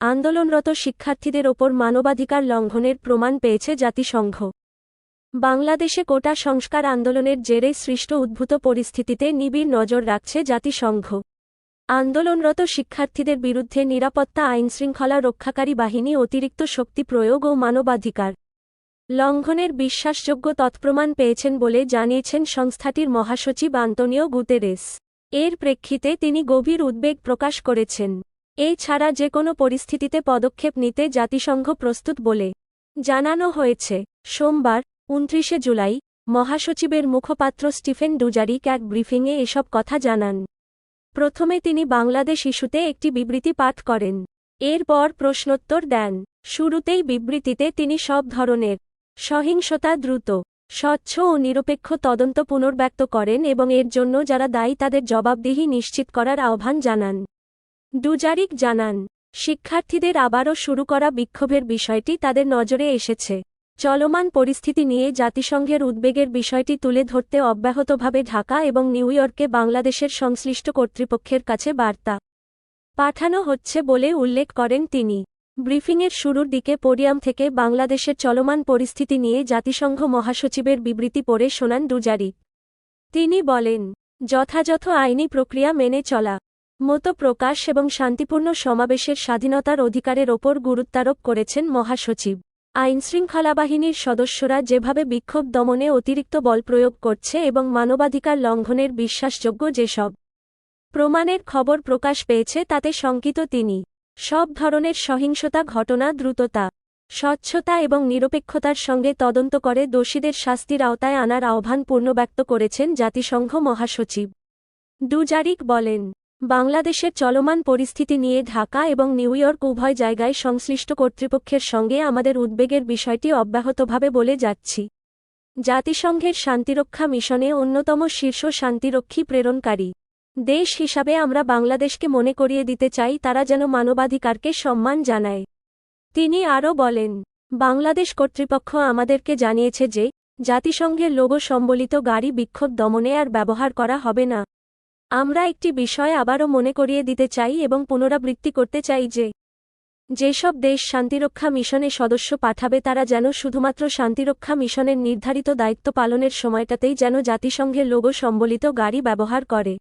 আন্দোলনরত শিক্ষার্থীদের ওপর মানবাধিকার লঙ্ঘনের প্রমাণ পেয়েছে জাতিসংঘ। বাংলাদেশে কোটা সংস্কার আন্দোলনের জেরে সৃষ্ট উদ্ভূত পরিস্থিতিতে নিবিড় নজর রাখছে জাতিসংঘ। আন্দোলনরত শিক্ষার্থীদের বিরুদ্ধে নিরাপত্তা আইনশৃঙ্খলা রক্ষাকারী বাহিনী অতিরিক্ত শক্তি প্রয়োগ ও মানবাধিকার লঙ্ঘনের বিশ্বাসযোগ্য তৎপ্রমাণ পেয়েছেন বলে জানিয়েছেন সংস্থাটির মহাসচিব আন্তনিও গুতেরেস। এর প্রেক্ষিতে তিনি গভীর উদ্বেগ প্রকাশ করেছেন। এ ছাড়া যে কোনো পরিস্থিতিতে পদক্ষেপ নিতে জাতিসংঘ প্রস্তুত বলে জানানো হয়েছে। সোমবার, উনত্রিশে জুলাই, মহাসচিবের মুখপাত্র স্টিফেন ডুজারিক এক ব্রিফিংয়ে এসব কথা জানান। প্রথমে তিনি বাংলাদেশ ইস্যুতে একটি বিবৃতি পাঠ করেন। এরপর প্রশ্নোত্তর দেন। শুরুতেই বিবৃতিতে তিনি সব ধরনের সহিংসতা দ্রুত, স্বচ্ছ ও নিরপেক্ষ তদন্ত পুনর্ব্যক্ত করেন এবং এর জন্য যারা দায়ী তাদের জবাবদিহি নিশ্চিত করার আহ্বান জানান। ডুজারিক জানান, শিক্ষার্থীদের আবারও শুরু করা বিক্ষোভের বিষয়টি তাদের নজরে এসেছে। চলমান পরিস্থিতি নিয়ে জাতিসংঘের উদ্বেগের বিষয়টি তুলে ধরতে অব্যাহতভাবে ঢাকা এবং নিউ ইয়র্কে বাংলাদেশের সংশ্লিষ্ট কর্তৃপক্ষের কাছে বার্তা পাঠানো হচ্ছে বলে উল্লেখ করেন তিনি। ব্রিফিংয়ের শুরুর দিকে পোডিয়াম থেকে বাংলাদেশের চলমান পরিস্থিতি নিয়ে জাতিসংঘ মহাসচিবের বিবৃতি পড়ে শোনান ডুজারিক তিনি বলেন, যথাযথ আইনি প্রক্রিয়া মেনে চলা মতো প্রকাশ এবং শান্তিপূর্ণ সমাবেশের স্বাধীনতার অধিকারের ওপর গুরুত্বারোপ করেছেন মহাসচিব। আইনশৃঙ্খলা বাহিনীর সদস্যরা যেভাবে বিক্ষোভ দমনে অতিরিক্ত বল প্রয়োগ করছে এবং মানবাধিকার লঙ্ঘনের বিশ্বাসযোগ্য যেসব প্রমাণের খবর প্রকাশ পেয়েছে তাতে শঙ্কিত তিনি। সব ধরনের সহিংসতা ঘটনা দ্রুততা, স্বচ্ছতা এবং নিরপেক্ষতার সঙ্গে তদন্ত করে দোষীদের শাস্তির আওতায় আনার আহ্বান পূর্ণব্যক্ত করেছেন জাতিসংঘ মহাসচিব। ডুজারিক বলেন বাংলাদেশের চলমান পরিস্থিতি নিয়ে ঢাকা এবং নিউ ইয়র্ক উভয় জায়গায় সংশ্লিষ্ট কর্তৃপক্ষের সঙ্গে আমাদের উদ্বেগের বিষয়টি অব্যাহতভাবে বলে যাচ্ছি। জাতিসংঘের শান্তিরক্ষা মিশনে অন্যতম শীর্ষ শান্তিরক্ষী প্রেরণকারী। দেশ হিসাবে আমরা বাংলাদেশকে মনে করিয়ে দিতে চাই, তারা যেন মানবাধিকারকে সম্মান জানায়। তিনি আরও বলেন, বাংলাদেশ কর্তৃপক্ষ আমাদেরকে জানিয়েছে যে, জাতিসংঘের লোগো সম্বলিত গাড়ি বিক্ষোভ দমনে আর ব্যবহার করা হবে না। আমরা একটি বিষয় আবারও মনে করিয়ে দিতে চাই এবং পুনরাবৃত্তি করতে চাই যে, যেসব দেশ শান্তিরক্ষা মিশনে সদস্য পাঠাবে তারা যেন শুধুমাত্র শান্তিরক্ষা মিশনের নির্ধারিত দায়িত্ব পালনের সময়টাতেই যেন জাতিসংঘের লোগো সম্বলিত গাড়ি ব্যবহার করে।